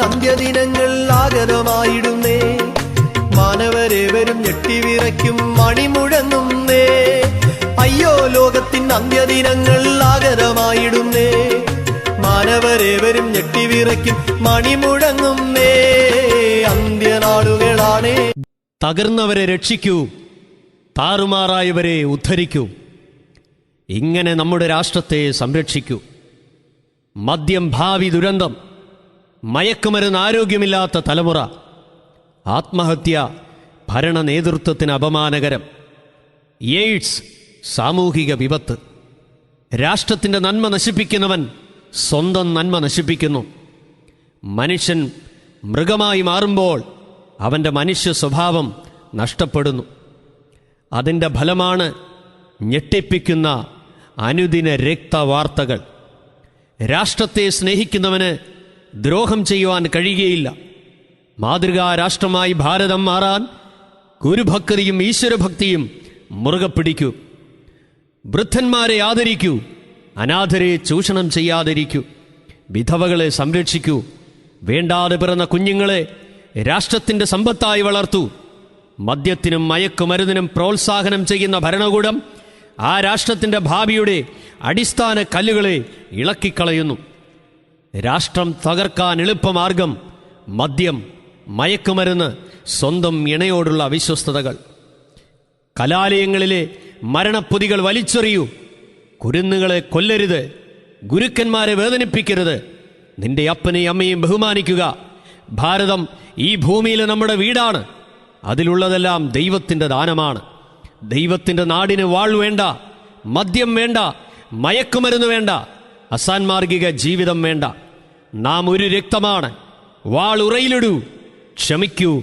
അന്ത്യദിനങ്ങൾ ആഗതമായിടുന്നേ. മാനവരേവരും ഞെട്ടിവിറയ്ക്കും മണിമുഴങ്ങുന്നേ അയ്യോ ലോകത്തിൻ അന്ത്യദിനങ്ങൾ ആഗതമായിടുന്നേ. മാനവരേവരും ഞെട്ടിവിറയ്ക്കും മണിമുഴങ്ങുന്നേ അന്ത്യനാളുകളാണേ. തകർന്നവരെ രക്ഷിക്കൂ. താറുമാറായവരെ ഉദ്ധരിക്കൂ. ഇങ്ങനെ നമ്മുടെ രാഷ്ട്രത്തെ സംരക്ഷിക്കൂ. മദ്യം ഭാവി ദുരന്തം. മയക്കുമരുന്ന് ആരോഗ്യമില്ലാത്ത തലമുറ ആത്മഹത്യ ഭരണ നേതൃത്വത്തിന് അപമാനകരം എയ്ഡ്സ് സാമൂഹിക വിപത്ത്. രാഷ്ട്രത്തിന്റെ നന്മ നശിപ്പിക്കുന്നവൻ സ്വന്തം നന്മ നശിപ്പിക്കുന്നു. മനുഷ്യൻ മൃഗമായി മാറുമ്പോൾ അവന്റെ മനുഷ്യ സ്വഭാവം നഷ്ടപ്പെടുന്നു. അതിന്റെ ഫലമാണ് ഞെട്ടിപ്പിക്കുന്ന അനുദിന രക്തവാർത്തകൾ. രാഷ്ട്രത്തെ സ്നേഹിക്കുന്നവന് ദ്രോഹം ചെയ്യുവാൻ കഴിയുകയില്ല. മാതൃകാ രാഷ്ട്രമായി ഭാരതം മാറാൻ ഗുരുഭക്തിയും ഈശ്വരഭക്തിയും മുറുകെ പിടിക്കൂ. വൃദ്ധന്മാരെ ആദരിക്കൂ. അനാഥരെ ചൂഷണം ചെയ്യാതിരിക്കൂ. വിധവകളെ സംരക്ഷിക്കൂ. വേണ്ടാതെ പിറന്ന കുഞ്ഞുങ്ങളെ രാഷ്ട്രത്തിന്റെ സമ്പത്തായി വളർത്തൂ. മദ്യത്തിനും മയക്കുമരുന്നിനും പ്രോത്സാഹനം ചെയ്യുന്ന ഭരണകൂടം ആ രാഷ്ട്രത്തിന്റെ ഭാവിയുടെ അടിസ്ഥാന കല്ലുകളെ ഇളക്കിക്കളയുന്നു. രാഷ്ട്രം തകർക്കാൻ എളുപ്പമാർഗം മദ്യം മയക്കുമരുന്ന് സ്വന്തം ഇണയോടുള്ള അവിശ്വസ്തതകൾ. കലാലയങ്ങളിലെ മരണപ്പൊതികൾ വലിച്ചെറിയൂ. കുരുന്നുകളെ കൊല്ലരുത്. ഗുരുക്കന്മാരെ വേദനിപ്പിക്കരുത്. നിന്റെ അപ്പനെയും അമ്മയും ബഹുമാനിക്കുക. ഭാരതം ഈ ഭൂമിയിലെ നമ്മുടെ വീടാണ്. അതിലുള്ളതെല്ലാം ദൈവത്തിന്റെ ദാനമാണ്. ദൈവത്തിന്റെ നാടിന് വാൾ വേണ്ട മദ്യം വേണ്ട മയക്കുമരുന്ന് വേണ്ട. അസാൻമാർഗിക ജീവിതം വേണ്ട. നാം ഒരു രക്തമാണ്. വാൾ ഉറയിലിടൂ. ക്ഷമിക്കൂ.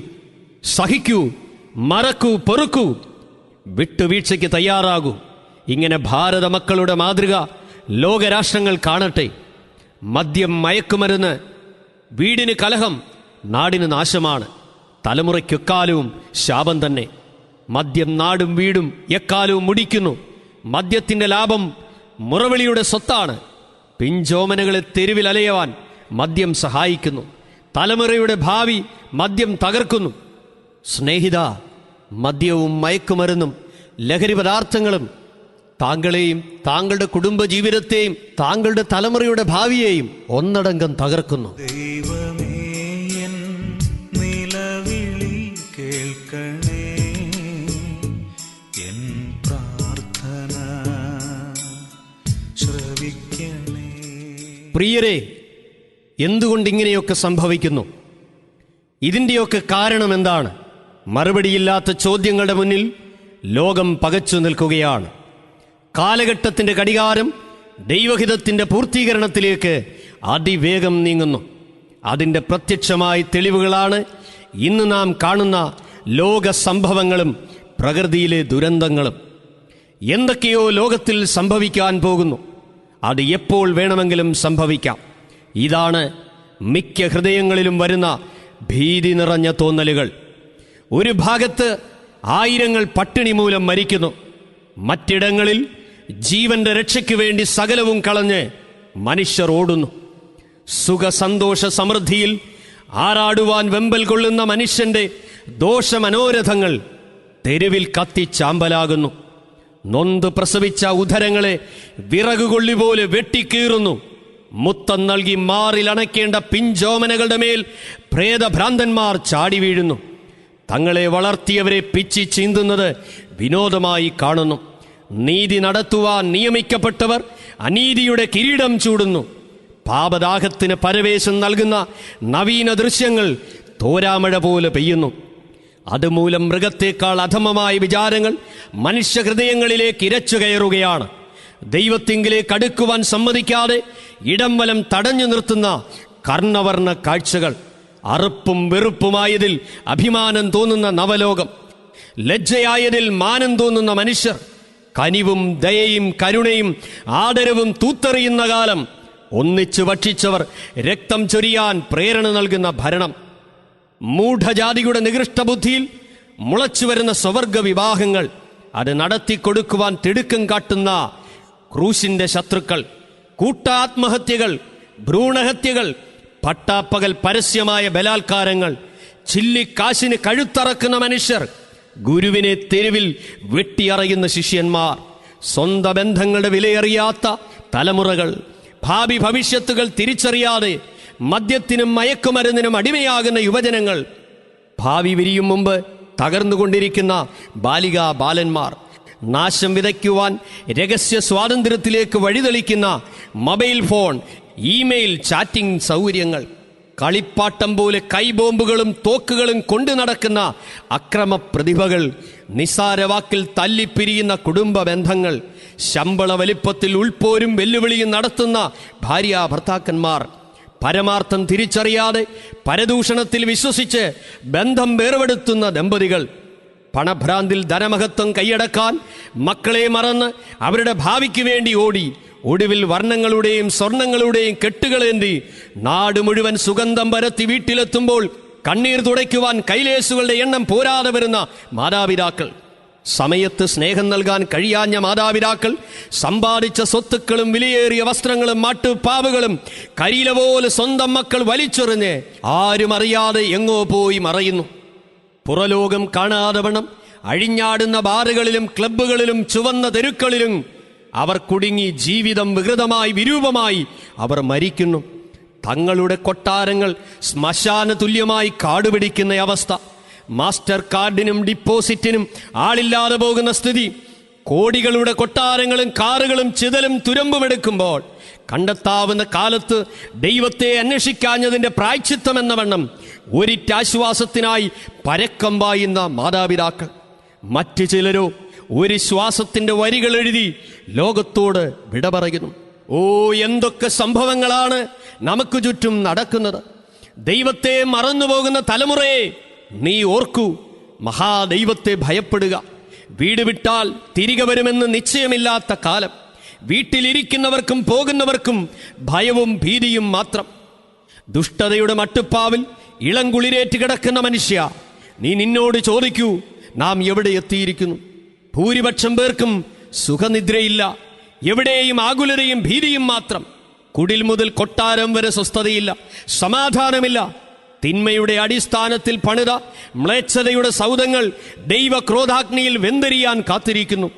സഹിക്കൂ. മറക്കൂ. പൊറുക്കൂ. വിട്ടുവീഴ്ചയ്ക്ക് തയ്യാറാകൂ. ഇങ്ങനെ ഭാരത മക്കളുടെ മാതൃക ലോകരാഷ്ട്രങ്ങൾ കാണട്ടെ. മദ്യം മയക്കുമരുന്ന് വീടിന് കലഹം നാടിന് നാശമാണ്. തലമുറയ്ക്കെക്കാലവും ശാപം തന്നെ. മദ്യം നാടും വീടും എക്കാലവും മുടിക്കുന്നു. മദ്യത്തിന്റെ ലാഭം മുറവിളിയുടെ സ്വത്താണ്. പിഞ്ചോമനകളെ തെരുവിൽ മദ്യം സഹായിക്കുന്നു. തലമുറയുടെ ഭാവി മദ്യം തകർക്കുന്നു. സ്നേഹിത മദ്യവും മയക്കുമരുന്നും ലഹരി പദാർത്ഥങ്ങളും താങ്കളെയും താങ്കളുടെ കുടുംബജീവിതത്തെയും താങ്കളുടെ തലമുറയുടെ ഭാവിയെയും ഒന്നടങ്കം തകർക്കുന്നു. പ്രിയരെ എന്തുകൊണ്ടിങ്ങനെയൊക്കെ സംഭവിക്കുന്നു? ഇതിന്റെയൊക്കെ കാരണം എന്താണ്? മറുപടിയില്ലാത്ത ചോദ്യങ്ങളുടെ മുന്നിൽ ലോകം പകച്ചു നിൽക്കുകയാണ്. കാലഘട്ടത്തിന്റെ കടികാരം ദൈവഹിതത്തിന്റെ പൂർത്തീകരണത്തിലേക്ക് അതിവേഗം നീങ്ങുന്നു. അതിന്റെ പ്രത്യക്ഷമായ തെളിവുകളാണ് ഇന്ന് നാം കാണുന്ന ലോക സംഭവങ്ങളും പ്രകൃതിയിലെ ദുരന്തങ്ങളും. എന്തൊക്കെയോ ലോകത്തിൽ സംഭവിക്കാൻ പോകുന്നു. അത് എപ്പോൾ വേണമെങ്കിലും സംഭവിക്കാം. ഇതാണ് മിക്ക ഹൃദയങ്ങളിലും വരുന്ന ഭീതി നിറഞ്ഞ തോന്നലുകൾ. ഒരു ഭാഗത്ത് ആയിരങ്ങൾ പട്ടിണി മൂലം മരിക്കുന്നു. മറ്റിടങ്ങളിൽ ജീവന്റെ രക്ഷയ്ക്ക് വേണ്ടി സകലവും കളഞ്ഞ് മനുഷ്യർ ഓടുന്നു. സുഖസന്തോഷ സമൃദ്ധിയിൽ ആറാടുവാൻ വെമ്പൽ കൊള്ളുന്ന മനുഷ്യന്റെ ദോഷമനോരഥങ്ങൾ തെരുവിൽ കത്തിച്ചാമ്പലാകുന്നു. നൊന്ത് പ്രസവിച്ച ഉദരങ്ങളെ വിറകുകൊള്ളി പോലെ വെട്ടിക്കീറുന്നു. മുത്തം നൽകി മാറിലണയ്ക്കേണ്ട പിഞ്ചോമനകളുടെ മേൽ പ്രേതഭ്രാന്തന്മാർ ചാടി വീഴുന്നു. തങ്ങളെ വളർത്തിയവരെ പിച്ചി ചീന്തുന്നത് വിനോദമായി കാണുന്നു. നീതി നടത്തുവാൻ നിയമിക്കപ്പെട്ടവർ അനീതിയുടെ കിരീടം ചൂടുന്നു. പാപദാഹത്തിന് പരവേശം നൽകുന്ന നവീന ദൃശ്യങ്ങൾ തോരാമഴ പോലെ പെയ്യുന്നു. അതുമൂലം മൃഗത്തേക്കാൾ അധമമായ വിചാരങ്ങൾ മനുഷ്യ ഹൃദയങ്ങളിലേക്ക് ഇരച്ചു കയറുകയാണ്. ദൈവത്തിങ്കിലേക്ക് അടുക്കുവാൻ സമ്മതിക്കാതെ ഇടം വലം തടഞ്ഞു നിർത്തുന്ന കർണവർണ കാഴ്ചകൾ. അറുപ്പും വെറുപ്പുമായതിൽ അഭിമാനം തോന്നുന്ന നവലോകം. ലജ്ജയായതിൽ മാനം തോന്നുന്ന മനുഷ്യർ. കനിവും ദയയും കരുണയും ആദരവും തൂത്തെറിയുന്ന കാലം. ഒന്നിച്ചു ഭക്ഷിച്ചവർ രക്തം ചൊരിയാൻ പ്രേരണ നൽകുന്ന ഭരണം. മൂഢജാതിയുടെ നികൃഷ്ടബുദ്ധിയിൽ മുളച്ചു വരുന്ന സ്വവർഗ വിവാഹങ്ങൾ അത് നടത്തി കൊടുക്കുവാൻ തിടുക്കം കാട്ടുന്ന ക്രൂശിന്റെ ശത്രുക്കൾ കൂട്ടാത്മഹത്യകൾ ഭ്രൂണഹത്യകൾ പട്ടാപ്പകൽ പരസ്യമായ ബലാത്കാരങ്ങൾ ചില്ലിക്കാശിന് കഴുത്തറക്കുന്ന മനുഷ്യർ ഗുരുവിനെ തെരുവിൽ വെട്ടിയറയുന്ന ശിഷ്യന്മാർ സ്വന്തം ബന്ധങ്ങളുടെ വിലയറിയാത്ത തലമുറകൾ ഭാവി ഭവിഷ്യത്തുകൾ തിരിച്ചറിയാതെ മദ്യത്തിനും മയക്കുമരുന്നിനും അടിമയാകുന്ന യുവജനങ്ങൾ ഭാവി വിരിയും മുമ്പ് തകർന്നുകൊണ്ടിരിക്കുന്ന ബാലികാ ബാലന്മാർ നാശം വിതയ്ക്കുവാൻ രഹസ്യ സ്വാതന്ത്ര്യത്തിലേക്ക് വഴിതെളിക്കുന്ന മൊബൈൽ ഫോൺ ഇമെയിൽ ചാറ്റിംഗ് സൗകര്യങ്ങൾ കളിപ്പാട്ടം പോലെ കൈബോംബുകളും തോക്കുകളും കൊണ്ടു നടക്കുന്ന അക്രമ പ്രതിഭകൾ നിസാരവാക്കിൽ തല്ലിപ്പിരിയുന്ന കുടുംബ ബന്ധങ്ങൾ ശമ്പള വലിപ്പത്തിൽ ഉൾപ്പോരും വെല്ലുവിളിയും നടത്തുന്ന ഭാര്യ ഭർത്താക്കന്മാർ പരമാർത്ഥം തിരിച്ചറിയാതെ പരദൂഷണത്തിൽ വിശ്വസിച്ച് ബന്ധം വേർപെടുത്തുന്ന ദമ്പതികൾ പണഭ്രാന്തിൽ ധനമഹത്വം കൈയടക്കാൻ മക്കളെ മറന്ന് അവരുടെ ഭാവിക്ക് വേണ്ടി ഓടി ഒടുവിൽ വർണങ്ങളുടെയും സ്വർണങ്ങളുടെയും കെട്ടുകളേന്തി നാട് മുഴുവൻ സുഗന്ധം പരത്തി വീട്ടിലെത്തുമ്പോൾ കണ്ണീർ തുടയ്ക്കുവാൻ കൈലേസുകളുടെ എണ്ണം പോരാതെ വരുന്ന മാതാപിതാക്കൾ. സമയത്ത് സ്നേഹം നൽകാൻ കഴിയാഞ്ഞ മാതാപിതാക്കൾ സമ്പാദിച്ച സ്വത്തുക്കളും വിലയേറിയ വസ്ത്രങ്ങളും മാട്ടുപാവുകളും കരിയില പോലെ സ്വന്തം മക്കൾ വലിച്ചെറിഞ്ഞ് ആരും അറിയാതെ എങ്ങോ പോയി മറയുന്നു. പുറലോകം കാണാതെ വണ്ണം അഴിഞ്ഞാടുന്ന ബാറുകളിലും ക്ലബ്ബുകളിലും ചുവന്ന തെരുക്കളിലും അവർ കുടുങ്ങി ജീവിതം വികൃതമായി വിരൂപമായി അവർ മരിക്കുന്നു. തങ്ങളുടെ കൊട്ടാരങ്ങൾ ശ്മശാന തുല്യമായി കാടുപിടിക്കുന്ന അവസ്ഥ. മാസ്റ്റർ കാർഡിനും ഡിപ്പോസിറ്റിനും ആളില്ലാതെ പോകുന്ന സ്ഥിതി. കോടികളുടെ കൊട്ടാരങ്ങളും കാറുകളും ചിതലും തുരമ്പുമെടുക്കുമ്പോൾ കണ്ടെത്താവുന്ന കാലത്ത് ദൈവത്തെ അന്വേഷിക്കാഞ്ഞതിന്റെ പ്രായച്ചിത്തം എന്ന വണ്ണം ഒരിറ്റാശ്വാസത്തിനായി പരക്കം പായുന്ന മാതാപിതാക്കൾ. മറ്റു ചിലരോ ഒരു ശ്വാസത്തിന്റെ വരികൾ എഴുതി ലോകത്തോട് വിട പറയുന്നു. ഓ എന്തൊക്കെ സംഭവങ്ങളാണ് നമുക്ക് ചുറ്റും നടക്കുന്നത്. ദൈവത്തെ മറന്നുപോകുന്ന തലമുറയെ നീ ഓർക്കൂ മഹാദൈവത്തെ ഭയപ്പെടുക. വീട് വിട്ടാൽ തിരികെ വരുമെന്ന് നിശ്ചയമില്ലാത്ത കാലം. വീട്ടിലിരിക്കുന്നവർക്കും പോകുന്നവർക്കും ഭയവും ഭീതിയും മാത്രം. ദുഷ്ടതയുടെ മട്ടുപ്പാവിൽ ഇളം കുളിരേറ്റ് കിടക്കുന്ന മനുഷ്യ നീ നിന്നോട് ചോദിക്കൂ നാം എവിടെ എത്തിയിരിക്കുന്നു? ഭൂരിപക്ഷം പേർക്കും സുഖനിദ്രയില്ല. എവിടെയും ആകുലതയും ഭീതിയും മാത്രം. കുടിൽ മുതൽ കൊട്ടാരം വരെ സ്വസ്ഥതയില്ല. സമാധാനമില്ല. തിന്മയുടെ അടിസ്ഥാനത്തിൽ പണിത മ്ലേച്ഛതയുടെ സൗധങ്ങൾ ദൈവക്രോധാഗ്നിയിൽ വെന്തരിയാൻ കാത്തിരിക്കുന്നു.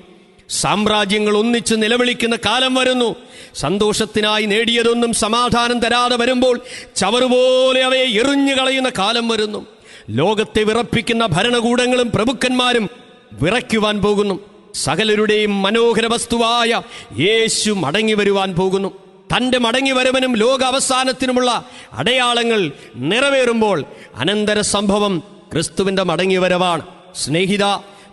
സാമ്രാജ്യങ്ങൾ ഒന്നിച്ച് നിലവിളിക്കുന്ന കാലം വരുന്നു. സന്തോഷത്തിനായി നേടിയതൊന്നും സമാധാനം തരാതെ വരുമ്പോൾ ചവറുപോലെ അവയെ എറിഞ്ഞു കളയുന്ന കാലം വരുന്നു. ലോകത്തെ വിറപ്പിക്കുന്ന ഭരണകൂടങ്ങളും പ്രഭുക്കന്മാരും വിറയ്ക്കുവാൻ പോകുന്നു. സകലരുടെയും മനോഹര വസ്തുവായ യേശു മടങ്ങി വരുവാൻ പോകുന്നു. തന്റെ മടങ്ങി വരവനും ലോക അവസാനത്തിനുമുള്ള അടയാളങ്ങൾ നിറവേറുമ്പോൾ അനന്തര സംഭവം ക്രിസ്തുവിന്റെ മടങ്ങി വരവാണ്. സ്നേഹിത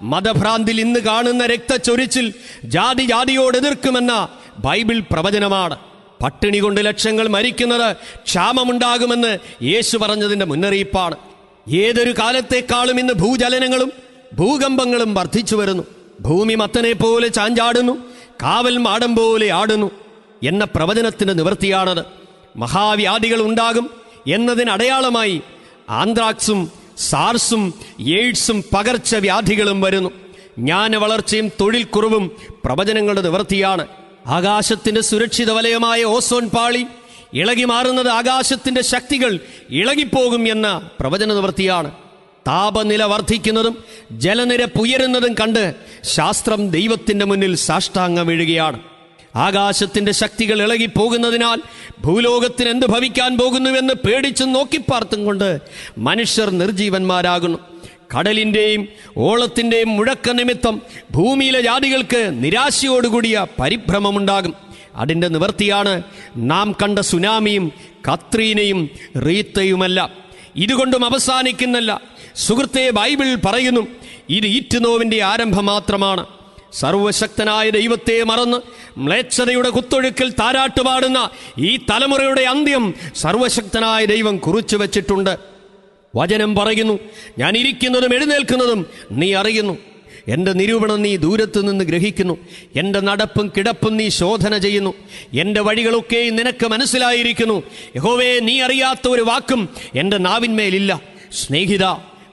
മതഭ്രാന്തിൽ ഇന്ന് കാണുന്ന രക്തച്ചൊരിച്ചിൽ ജാതി ജാതിയോട് എതിർക്കുമെന്ന ബൈബിൾ പ്രവചനമാണ്. പട്ടിണി കൊണ്ട് ലക്ഷങ്ങൾ മരിക്കുന്നത് ക്ഷാമമുണ്ടാകുമെന്ന് യേശു പറഞ്ഞതിന്റെ മുന്നറിയിപ്പാണ്. ഏതൊരു കാലത്തേക്കാളും ഇന്ന് ഭൂചലനങ്ങളും ഭൂകമ്പങ്ങളും വർദ്ധിച്ചു വരുന്നു. ഭൂമി മത്തനെ പോലെ ചാഞ്ചാടുന്നു. കാവൽ മാടം പോലെ ആടുന്നു. എന്ന പ്രവചനത്തിന്റെ നിവൃത്തിയാണത്. മഹാവ്യാധികൾ ഉണ്ടാകും എന്നതിന് അടയാളമായി ആന്ത്രാക്സും സാർസും എയ്ഡ്സും പകർച്ചവ്യാധികളും വരുന്നു. ജ്ഞാന വളർച്ചയും തൊഴിൽ കുറവും പ്രവചനങ്ങളുടെ നിവൃത്തിയാണ്. ആകാശത്തിന്റെ സുരക്ഷിത വലയമായ ഓസോൺ പാളി ഇളകി മാറുന്നത് ആകാശത്തിന്റെ ശക്തികൾ ഇളകിപ്പോകും എന്ന പ്രവചന നിവൃത്തിയാണ്. താപനില വർദ്ധിക്കുന്നതും ജലനിരപ്പ് ഉയരുന്നതും കണ്ട് ശാസ്ത്രം ദൈവത്തിന്റെ മുന്നിൽ സാഷ്ടാംഗം വീഴുകയാണ്. ആകാശത്തിന്റെ ശക്തികൾ ഇളകിപ്പോകുന്നതിനാൽ ഭൂലോകത്തിന് എന്ത് ഭവിക്കാൻ പോകുന്നുവെന്ന് പേടിച്ചു നോക്കിപ്പാർത്തും കൊണ്ട് മനുഷ്യർ നിർജീവന്മാരാകുന്നു. കടലിന്റെയും ഓളത്തിന്റെയും മുഴക്ക നിമിത്തം ഭൂമിയിലെ ജാതികൾക്ക് നിരാശയോടുകൂടിയ പരിഭ്രമമുണ്ടാകും. അതിന്റെ നിവൃത്തിയാണ് നാം കണ്ട സുനാമിയും കത്രീനയും റീത്തയുമല്ല. ഇതുകൊണ്ടും അവസാനിക്കുന്നല്ല. സുഹൃത്തെ ബൈബിൾ പറയുന്നു ഇത് ഈറ്റുനോവിന്റെ ആരംഭം മാത്രമാണ്. സർവശക്തനായ ദൈവത്തെ മറന്ന് മ്ലേച്ഛതയുടെ കുത്തൊഴുക്കിൽ താരാട്ടുപാടുന്ന ഈ തലമുറയുടെ അന്ത്യം സർവശക്തനായ ദൈവം കുറിച്ചു വച്ചിട്ടുണ്ട്. വചനം പറയുന്നു ഞാൻ ഇരിക്കുന്നതും എഴുന്നേൽക്കുന്നതും നീ അറിയുന്നു. എന്റെ നിരൂപണം നീ ദൂരത്തു നിന്ന് ഗ്രഹിക്കുന്നു. എന്റെ നടപ്പും കിടപ്പും നീ ശോധന ചെയ്യുന്നു. എന്റെ വഴികളൊക്കെ നിനക്ക് മനസ്സിലായിരിക്കുന്നു. യഹോവേ നീ അറിയാത്ത ഒരു വാക്കും എന്റെ നാവിന്മേലില്ല. സ്നേഹിത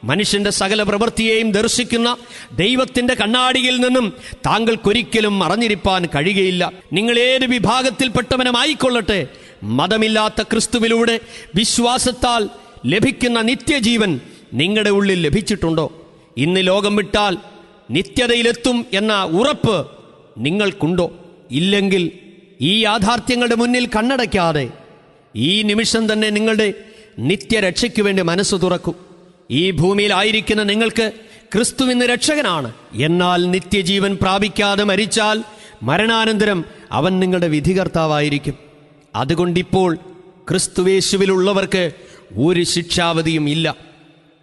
മനുഷ്യന്റെ സകല പ്രവൃത്തിയെയും ദർശിക്കുന്ന ദൈവത്തിന്റെ കണ്ണാടിയിൽ നിന്നും താങ്കൾക്കൊരിക്കലും മറഞ്ഞിരിപ്പാൻ കഴിയുകയില്ല. നിങ്ങൾ ഏത് വിഭാഗത്തിൽപ്പെട്ടവനുമായിക്കൊള്ളട്ടെ മതമില്ലാത്ത ക്രിസ്തുവിലൂടെ വിശ്വാസത്താൽ ലഭിക്കുന്ന നിത്യജീവൻ നിങ്ങളുടെ ഉള്ളിൽ ലഭിച്ചിട്ടുണ്ടോ? ഇന്ന് ലോകം വിട്ടാൽ നിത്യതയിലെത്തും എന്ന ഉറപ്പ് നിങ്ങൾക്കുണ്ടോ? ഇല്ലെങ്കിൽ ഈ യാഥാർത്ഥ്യങ്ങളുടെ മുന്നിൽ കണ്ണടയ്ക്കാതെ ഈ നിമിഷം തന്നെ നിങ്ങളുടെ നിത്യരക്ഷയ്ക്ക് വേണ്ടി മനസ്സ് തുറക്കും. ഈ ഭൂമിയിലായിരിക്കുന്ന നിങ്ങൾക്ക് ക്രിസ്തു ഇന്ന് രക്ഷകനാണ്. എന്നാൽ നിത്യജീവൻ പ്രാപിക്കാതെ മരിച്ചാൽ മരണാനന്തരം അവൻ നിങ്ങളുടെ വിധികർത്താവായിരിക്കും. അതുകൊണ്ടിപ്പോൾ ക്രിസ്തുവേശുവിലുള്ളവർക്ക് ഒരു ശിക്ഷാവധിയും ഇല്ല.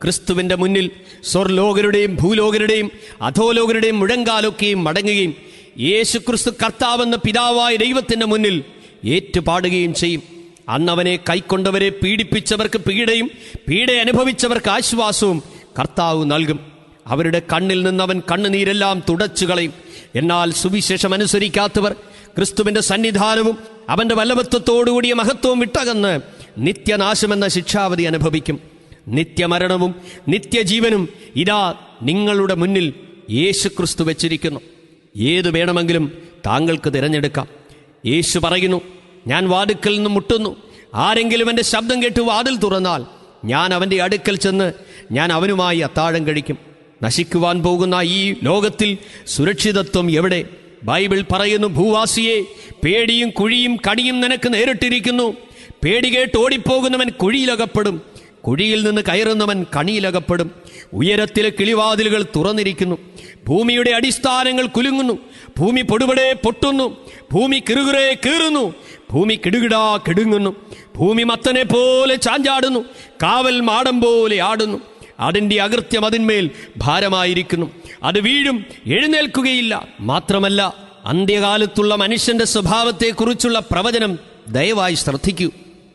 ക്രിസ്തുവിന്റെ മുന്നിൽ സ്വർലോകരുടെയും ഭൂലോകരുടെയും അധോലോകരുടെയും മുഴങ്കാലൊക്കെയും മടങ്ങുകയും യേശു ക്രിസ്തു കർത്താവെന്ന പിതാവായ ദൈവത്തിന്റെ മുന്നിൽ ഏറ്റുപാടുകയും ചെയ്യും. അന്ന് അവനെ കൈക്കൊണ്ടവരെ പീഡിപ്പിച്ചവർക്ക് പീഡയും പീഡ അനുഭവിച്ചവർക്ക് ആശ്വാസവും കർത്താവ് നൽകും. അവരുടെ കണ്ണിൽ നിന്ന് അവൻ കണ്ണുനീരെല്ലാം തുടച്ചു കളയും. എന്നാൽ സുവിശേഷം അനുസരിക്കാത്തവർ ക്രിസ്തുവിന്റെ സന്നിധാനവും അവന്റെ വല്ലഭത്വത്തോടുകൂടിയ മഹത്വവും വിട്ടകന്ന് നിത്യനാശമെന്ന ശിക്ഷാവധി അനുഭവിക്കും. നിത്യമരണവും നിത്യജീവനും ഇതാ നിങ്ങളുടെ മുന്നിൽ യേശു ക്രിസ്തു വെച്ചിരിക്കുന്നു. ഏത് വേണമെങ്കിലും താങ്കൾക്ക് തിരഞ്ഞെടുക്കാം. യേശു പറയുന്നു ഞാൻ വാതുക്കൽ നിന്ന് മുട്ടുന്നു. ആരെങ്കിലും എന്റെ ശബ്ദം കേട്ട് വാതിൽ തുറന്നാൽ ഞാൻ അവന്റെ അടുക്കൽ ചെന്ന് ഞാൻ അവനുമായി അത്താഴം കഴിക്കും. നശിക്കുവാൻ പോകുന്ന ഈ ലോകത്തിൽ സുരക്ഷിതത്വം എവിടെ? ബൈബിൾ പറയുന്നു ഭൂവാസിയെ പേടിയും കുഴിയും കടിയും നിനക്ക് നേരിട്ടിരിക്കുന്നു. പേടി കേട്ട് ഓടിപ്പോകുന്നവൻ കുഴിയിലകപ്പെടും. കുഴിയിൽ നിന്ന് കയറുന്നവൻ കണിയിലകപ്പെടും. ഉയരത്തിലെ കിളിവാതിലുകൾ തുറന്നിരിക്കുന്നു. ഭൂമിയുടെ അടിസ്ഥാനങ്ങൾ കുലുങ്ങുന്നു. ഭൂമി പൊടുപടെ പൊട്ടുന്നു. ഭൂമി കിറുകുറെ കീറുന്നു. ഭൂമി കിടുകിടാ കിടുങ്ങുന്നു. ഭൂമി മത്തനെ പോലെ ചാഞ്ചാടുന്നു. കാവൽ മാടം പോലെ ആടുന്നു. അതിന്റെ അകൃത്യം അതിന്മേൽ ഭാരമായിരിക്കുന്നു. അത് വീഴും എഴുന്നേൽക്കുകയില്ല. മാത്രമല്ല അന്ത്യകാലത്തുള്ള മനുഷ്യന്റെ സ്വഭാവത്തെക്കുറിച്ചുള്ള പ്രവചനം ദയവായി ശ്രദ്ധിക്കൂ.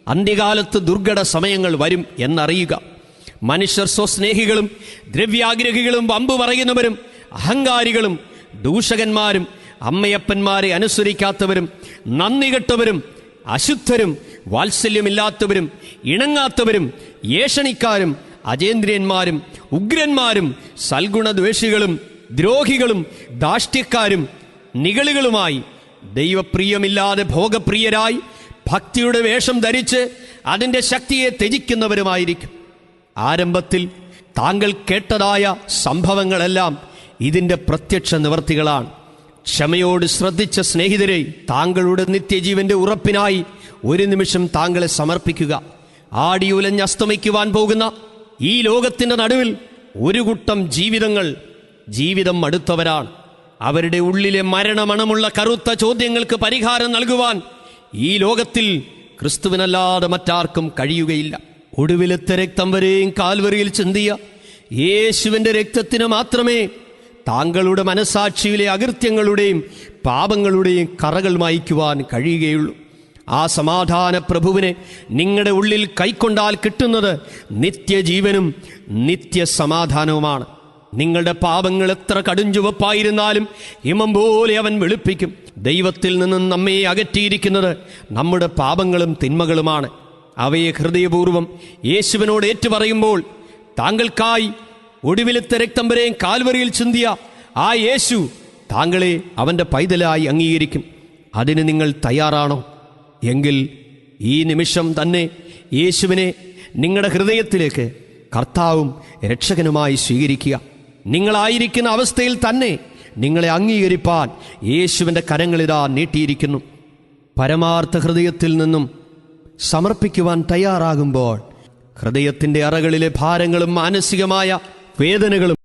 അന്ത്യകാലത്ത് ദുർഘട സമയങ്ങൾ വരും എന്നറിയുക. മനുഷ്യർ സ്വസ്നേഹികളും ദ്രവ്യാഗ്രഹികളും വമ്പു പറയുന്നവരും അഹങ്കാരികളും ദൂഷകന്മാരും അമ്മയപ്പന്മാരെ അനുസരിക്കാത്തവരും നന്ദി കെട്ടവരും അശുദ്ധരും വാത്സല്യമില്ലാത്തവരും ഇണങ്ങാത്തവരും ഏഷണിക്കാരും അജേന്ദ്രിയന്മാരും ഉഗ്രന്മാരും സൽഗുണദ്വേഷികളും ദ്രോഹികളും ദാഷ്ട്യക്കാരും നികളുകളുമായി ദൈവപ്രിയമില്ലാതെ ഭോഗപ്രിയരായി ഭക്തിയുടെ വേഷം ധരിച്ച് അതിന്റെ ശക്തിയെ ത്യജിക്കുന്നവരുമായിരിക്കും. ആരംഭത്തിൽ താങ്കൾ കേട്ടതായ സംഭവങ്ങളെല്ലാം ഇതിന്റെ പ്രത്യക്ഷ നിവർത്തികളാണ്. ക്ഷമയോട് ശ്രദ്ധിച്ച സ്നേഹിതരെ താങ്കളുടെ നിത്യജീവന്റെ ഉറപ്പിനായി ഒരു നിമിഷം താങ്കളെ സമർപ്പിക്കുക. ആടിയുലഞ്ഞ് അസ്തമിക്കുവാൻ പോകുന്ന ഈ ലോകത്തിന്റെ നടുവിൽ ഒരു കൂട്ടം ജീവിതങ്ങൾ ജീവിതം അടുത്തവരാണ്. അവരുടെ ഉള്ളിലെ മരണമണമുള്ള കറുത്ത ചോദ്യങ്ങൾക്ക് പരിഹാരം നൽകുവാൻ ഈ ലോകത്തിൽ ക്രിസ്തുവിനല്ലാതെ മറ്റാർക്കും കഴിയുകയില്ല. ഒടുവിലത്തെ രക്തം വരെയും കാൽവരിയിൽ ചിന്തിയ യേശുവിന്റെ രക്തത്തിന് മാത്രമേ താങ്കളുടെ മനസാക്ഷിയിലെ അകൃത്യങ്ങളുടെയും പാപങ്ങളുടെയും കറകൾ മായ്ക്കുവാൻ കഴിയുകയുള്ളൂ. ആ സമാധാന പ്രഭുവിനെ നിങ്ങളുടെ ഉള്ളിൽ കൈക്കൊണ്ടാൽ കിട്ടുന്നത് നിത്യജീവനും നിത്യസമാധാനവുമാണ്. നിങ്ങളുടെ പാപങ്ങൾ എത്ര കടുഞ്ചുവപ്പായിരുന്നാലും ഹിമം പോലെ അവൻ വെളുപ്പിക്കും. ദൈവത്തിൽ നിന്നും നമ്മെ അകറ്റിയിരിക്കുന്നത് നമ്മുടെ പാപങ്ങളും തിന്മകളുമാണ്. അവയെ ഹൃദയപൂർവം യേശുവിനോട് ഏറ്റുപറയുമ്പോൾ താങ്കൾക്കായി ഒടുവിലത്തെ രക്തം വരെയും കാൽവറിയിൽ ചിന്തിയ ആ യേശു താങ്കളെ അവന്റെ പൈതലായി അംഗീകരിക്കും. അതിന് നിങ്ങൾ തയ്യാറാണോ? എങ്കിൽ ഈ നിമിഷം തന്നെ യേശുവിനെ നിങ്ങളുടെ ഹൃദയത്തിലേക്ക് കർത്താവും രക്ഷകനുമായി സ്വീകരിക്കുക. നിങ്ങളായിരിക്കുന്ന അവസ്ഥയിൽ തന്നെ നിങ്ങളെ അംഗീകരിപ്പാൻ യേശുവിന്റെ കരങ്ങളിതാ നീട്ടിയിരിക്കുന്നു. പരമാർത്ഥ ഹൃദയത്തിൽ നിന്നും സമർപ്പിക്കുവാൻ തയ്യാറാകുമ്പോൾ ഹൃദയത്തിന്റെ അറകളിലെ ഭാരങ്ങളും മാനസികമായ വേദനകളും